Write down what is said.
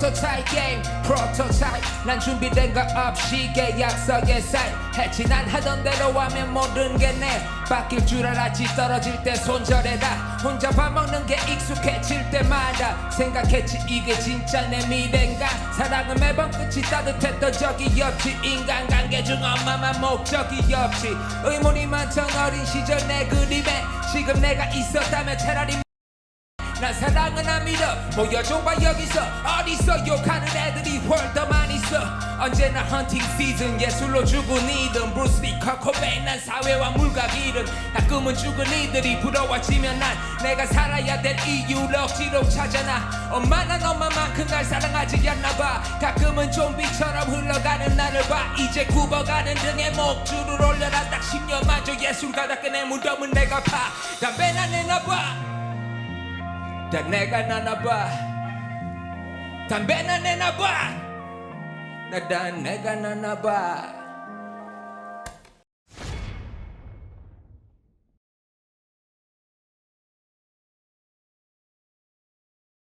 프로토타입 게임 프로토타입 난 준비된 거 없이 계약서에 사인 했지 난 하던 대로 하면 모든 게 내. 바뀔 줄 알았지 떨어질 때 손절해라 혼자 밥 먹는 게 익숙해질 때마다 생각했지 이게 진짜 내 미래인가? 사랑은 매번 끝이 따뜻했던 적이 없지. 인간관계 중 엄마만 목적이 없지. 의문이 많던 어린 시절 내 그림에 지금 내가 있었다면 차라리 난 사랑은 안 믿어. 보여줘봐 여기서. 어디서 욕하는 애들이 많이 있어. 언제나 헌팅 시즌 예술로 죽은 이든 브루스리 커코베인 난 사회와 물가기름. 가끔은 죽은 이들이 부러워지면 난 내가 살아야 될 이유를 억지로 찾아나 엄마 난 엄마만큼 날 사랑하지 않나봐. 가끔은 좀비처럼 흘러가는 나를 봐. 이제 굽어가는 등에 목줄을 올려라. 딱 10년마저 예술가답게 내 무덤은 내가 파. 담배나 내놔봐 다 내가 나나봐